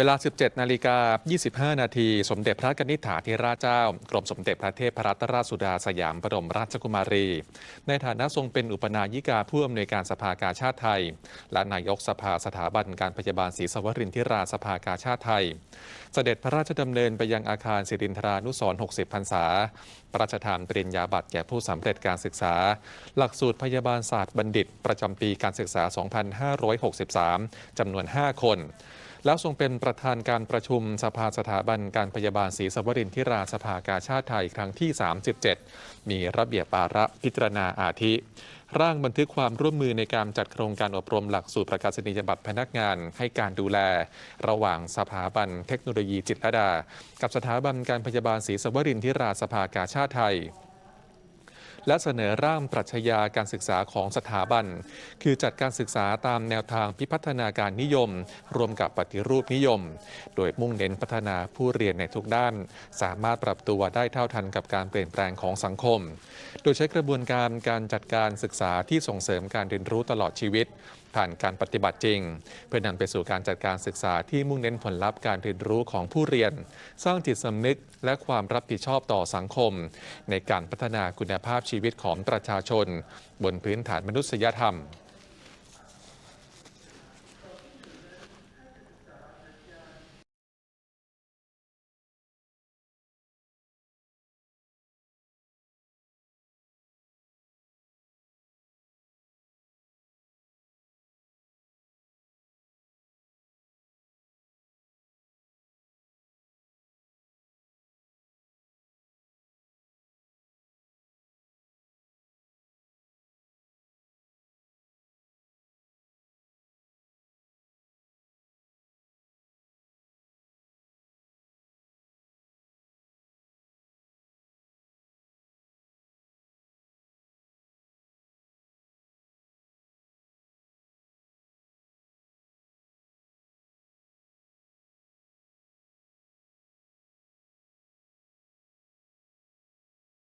เวลา 17 นาฬิกา 25 นาที สมเด็จพระกนิษฐาธิราชเจ้า กรมสมเด็จพระเทพรัตนราชสุดาสยามบรมราชกุมารี ในฐานะทรงเป็นอุปนายิกาผู้อำนวยการสภากาชาติไทย และนายกสภาสถาบันการพยาบาลศรีสวรินทิราสภากาชาติไทย เสด็จพระราชดำเนินไปยังอาคารสิรินทรานุสรณ์60 พรรษาพระราชทานปริญญาบัตรแก่ผู้สำเร็จการศึกษา หลักสูตรพยาบาลศาสตร์บัณฑิต ประจำปีการศึกษา 2563จำนวน 5 คน แล้วทรงเป็นประธานการประชุมสภาสถาบันการพยาบาลศรีสวรินทิราสภากาชาติไทยครั้งที่ 37 มีระเบียบปาระพิจารณาอาทิ ร่างบันทึกความร่วมมือในการจัดโครงการอบรมหลักสูตรประกาศนียบัตรพนักงานให้การดูแล ระหว่างสถาบันเทคโนโลยีจิตรดา กับสถาบันการพยาบาลศรีสวรินทิราสภากาชาติไทย และเสนอร่างปรัชญาการศึกษาของสถาบัน คือจัดการศึกษาตามแนวทางพิพัฒนาการนิยม รวมกับปฏิรูปนิยม โดยมุ่งเน้นพัฒนาผู้เรียนในทุกด้าน สามารถปรับตัวได้เท่าทันกับการเปลี่ยนแปลงของสังคม โดยใช้กระบวนการการจัดการศึกษาที่ส่งเสริมการเรียนรู้ตลอดชีวิต ผ่านการปฏิบัติจริง เพื่อนำไปสู่การจัดการศึกษาที่มุ่งเน้นผลลัพธ์การเรียนรู้ของผู้เรียน สร้างจิตสำนึกและความรับผิดชอบต่อสังคม ในการพัฒนาคุณภาพชีวิตของประชาชน บนพื้นฐานมนุษยธรรม